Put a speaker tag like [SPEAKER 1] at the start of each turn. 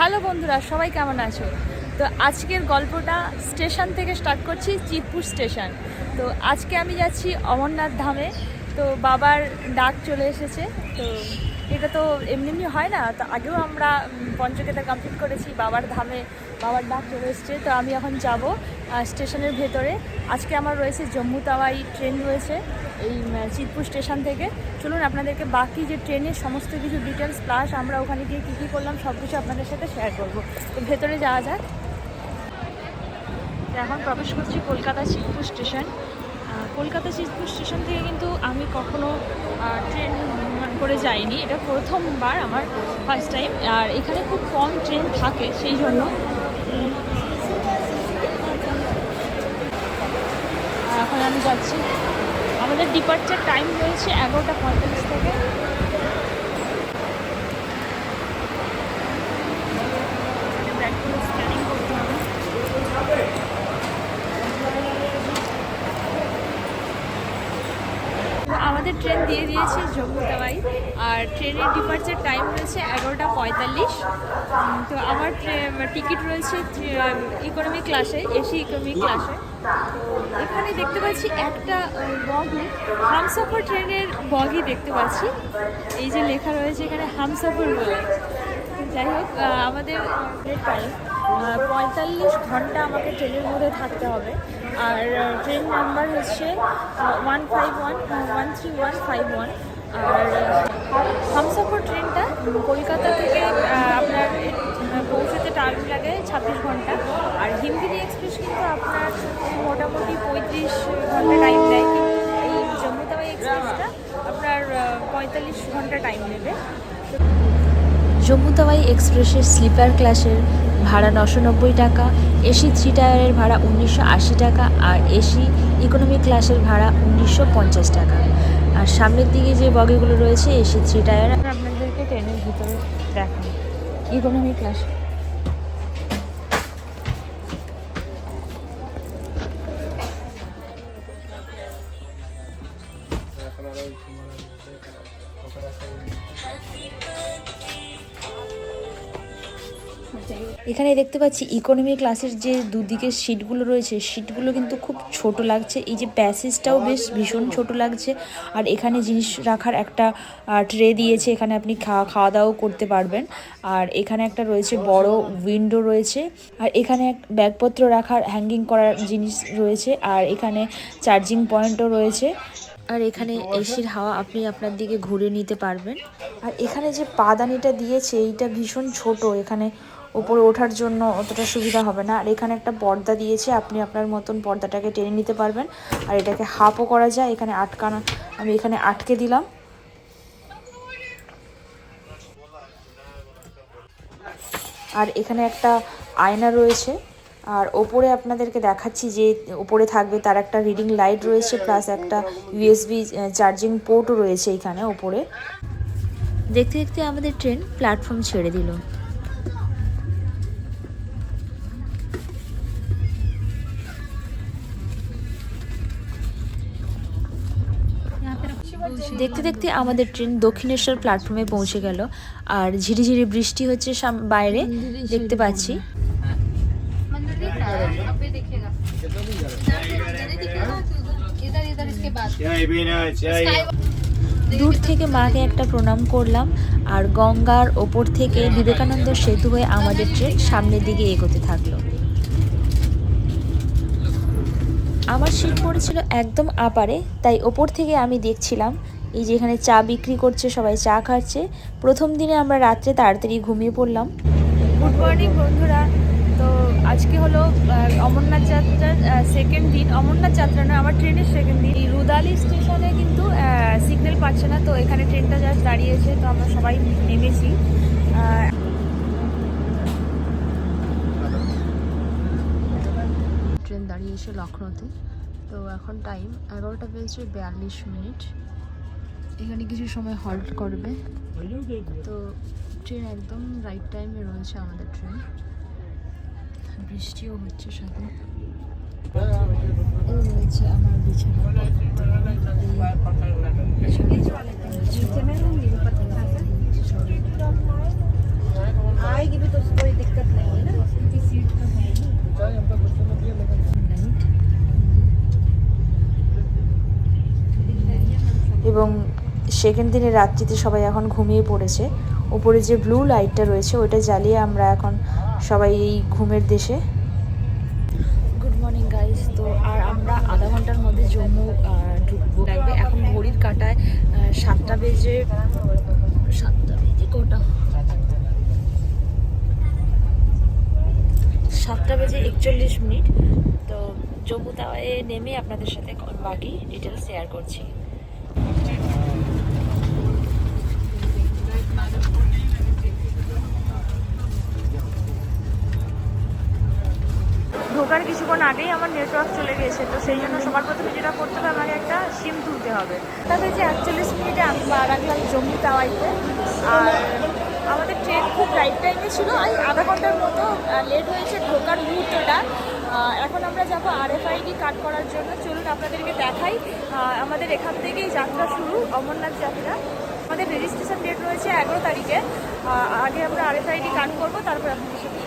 [SPEAKER 1] Hello বন্ধুরা, সবাই কেমন আছো? তো আজকের গল্পটা স্টেশন থেকে স্টার্ট করছি, চিতপুর স্টেশন। তো আজকে আমি যাচ্ছি অমরনাথ ধামে। তো বাবার ডাক চলে এসেছে, তো এটা তো এমনি এমনি হয় না। তো আগেও আমরা পঞ্চকেতা কমপ্লিট করেছি, বাবার ধামে বাবার ডাক চলে এসেছে, তো আমি এখন যাব স্টেশনের ভেতরে। আজকে আমার রয়েছে জম্মু তাওয়াই ট্রেন রয়েছে, এই চিতপুর স্টেশন থেকে। চলুন আপনাদেরকে বাকি যে ট্রেনের সমস্ত কিছু ডিটেলস প্লাস আমরা ওখানে গিয়ে কী কী করলাম, সব কিছু আপনাদের সাথে শেয়ার করব। তো ভেতরে যাওয়া যাক। এখন প্রবেশ করছি কলকাতা চিতপুর স্টেশন। কলকাতা শিবপুর স্টেশন থেকে কিন্তু আমি কখনো ট্রেন করে যাইনি। এটা প্রথমবার আমার ফার্স্ট টাইম আর এখানে খুব কম ট্রেন থাকে, সেই জন্য। এখন আমি যাচ্ছি। আমাদের ডিপার্চার টাইম রয়েছে এগারোটা পঁয়তাল্লিশ থেকে ব্যাগগুলো স্ক্যানিং করতে হবে তো আমাদের ট্রেন দিয়ে দিয়েছে জম্মুতাবাই আর ট্রেনের ডিপার্চার টাইম রয়েছে এগারোটা পঁয়তাল্লিশ। তো আমার টিকিট রয়েছে ইকোনমি ক্লাসে এসি ইকোনমি ক্লাসে এখানে দেখতে পাচ্ছি একটা বগি। হামসফর ট্রেনের বগি দেখতে পাচ্ছি। এই যে লেখা রয়েছে এখানে হামসফর বলে যাই হোক আমাদের টাইম পঁয়তাল্লিশ ঘণ্টা আমাকে ট্রেনের মধ্যে থাকতে হবে। আর ট্রেন নাম্বার হচ্ছে one five one one three one five one. আর হামসফর ট্রেনটা কলকাতা থেকে আপনার পৌঁছতে টাইম লাগে ছাব্বিশ ঘণ্টা। আর হিমগিরি এক্সপ্রেস কিন্তু আপনার মোটামুটি পঁয়ত্রিশ ঘণ্টা টাইম কিন্তু এই জম্মু তাওয়াই এক্সপ্রেসটা আপনার পঁয়তাল্লিশ ঘণ্টা টাইম নেবে।
[SPEAKER 2] জম্মু তাওয়াই এক্সপ্রেসের স্লিপার ক্লাসের ভাড়া নশো নব্বই টাকা এসি থ্রি টায়ারের ভাড়া উনিশশো আশি টাকা আর এসি ইকোনমি ক্লাসের ভাড়া উনিশশো পঞ্চাশ টাকা। আর সামনের দিকে যে বগিগুলো রয়েছে এসি থ্রি টায়ার
[SPEAKER 1] আপনাদেরকে ট্রেনের ভিতরে দেখান ইকোনমি ক্লাস
[SPEAKER 2] এখানে দেখতে পাচ্ছি ইকোনমি ক্লাসের যে দুদিকের সিটগুলো রয়েছে সিটগুলো কিন্তু খুব ছোট লাগছে। এই যে প্যাসেজটাও বেশ ভীষণ ছোট লাগছে। আর এখানে জিনিস রাখার একটা ট্রে দিয়েছে। এখানে আপনি খাওয়া খাওয়া দাওয়াও করতে পারবেন। আর এখানে একটা রয়েছে বড় উইন্ডো রয়েছে। আর এখানে এক, ব্যাগপত্র রাখার হ্যাঙ্গিং করার জিনিস রয়েছে। আর এখানে চার্জিং পয়েন্টও রয়েছে। আর এখানে এসির হাওয়া আপনি আপনার দিকে ঘুরে নিতে পারবেন। আর এখানে যে পাদানিটা দিয়েছে, এইটা ভীষণ ছোট। এখানে ওপরে ওঠার জন্য অতটা সুবিধা হবে না। আর এখানে একটা পর্দা দিয়েছে, আপনি আপনার মতন পর্দাটাকে টেনে নিতে পারবেন। আর এটাকে হাফও করা যায়, এখানে আটকানো, আমি এখানে আটকে দিলাম। আর এখানে একটা আয়না রয়েছে। আর ওপরে আপনাদেরকে দেখাচ্ছি যে ওপরে থাকবে তার একটা রিডিং লাইট রয়েছে প্লাস একটা ইউএসবি চার্জিং পোর্টও রয়েছে এখানে ওপরে। দেখতে দেখতে আমাদের ট্রেন প্ল্যাটফর্ম ছেড়ে দিল। দেখতে দেখতে আমাদের ট্রেন দক্ষিণেশ্বর প্ল্যাটফর্মে পৌঁছে গেল। আর ঝিরিঝিরি বৃষ্টি হচ্ছে বাইরে দেখতে পাচ্ছি। দূর থেকে মাকে একটা প্রণাম করলাম, আর গঙ্গার ওপর থেকে বিবেকানন্দ সেতু হয়ে আমাদের ট্রেন সামনের দিকে এগোতে থাকল। আমার সিট পড়েছিল একদম আপারে তাই ওপর থেকে আমি দেখছিলাম, এই যে এখানে চা বিক্রি করছে, সবাই চা খাচ্ছে। প্রথম দিনে আমরা রাত্রে তাড়াতাড়ি ঘুমিয়ে পড়লাম।
[SPEAKER 1] গুড মর্নিং বন্ধুরা। তো আজকে হলো অমরনাথ যাত্রার সেকেন্ড দিন। অমরনাথ যাত্রা না, আমার ট্রেনের সেকেন্ড দিন। রুদালি স্টেশনে কিন্তু সিগন্যাল পাচ্ছে না, তো এখানে ট্রেনটা জাস্ট দাঁড়িয়েছে, তো আমরা সবাই নেমেছি।
[SPEAKER 2] ট্রেন লখনৌতে। তো এখন টাইম এগারোটা বেজে বিয়াল্লিশ মিনিট। এখানে কিছু সময় হল্ট করবে। তো ট্রেন একদম রাইট টাইমে রয়েছে আমাদের ট্রেন বৃষ্টিও হচ্ছে সাথে। রয়েছে আমার বিছানা
[SPEAKER 1] এবং সেকেন্ড দিনে রাত্রিতে সবাই এখন ঘুমিয়ে পড়েছে। উপরে যে ব্লু লাইটটা রয়েছে, ওইটা জ্বালিয়ে আমরা এখন সবাই এই ঘুমের দেশে। গুড মর্নিং গাইস তো আর আমরা আধা ঘণ্টার মধ্যে জম্মু ঢুকবো। লাগবে এখন ঘড়ির কাটায় সাতটা বেজে সাতটা বেজে কটা? সাতটা বেজে একচল্লিশ মিনিট। তো জম্মু তাওয়ায় নেমে আপনাদের সাথে বাকি ডিটেলস শেয়ার করছি। নেটওয়ার্ক চলে গেছে। তো সেই জন্য সবার প্রথমে যেটা করতে হবে, আমাকে একটা সিম তুলতে হবে। তাহলে যে একচল্লিশ মিনিটে আমি পা রাখলাম জম্মু তাওয়াইতে। আর আমাদের ট্রেন খুব রাইট টাইমে ছিল, আর আধা ঘণ্টার মতো লেট হয়েছে, ঢোকার মুহূর্তটা। এখন আমরা যাব আরএফআইডি কাট করার জন্য। চলুন আপনাদেরকে দেখাই। আমাদের এখান থেকেই যাত্রা শুরু, অমরনাথ যাত্রা। আমাদের রেজিস্ট্রেশন ডেট রয়েছে এগারো তারিখে। আগে আমরা আরএফআইডি কাট করব, তারপর আপনাদের সাথে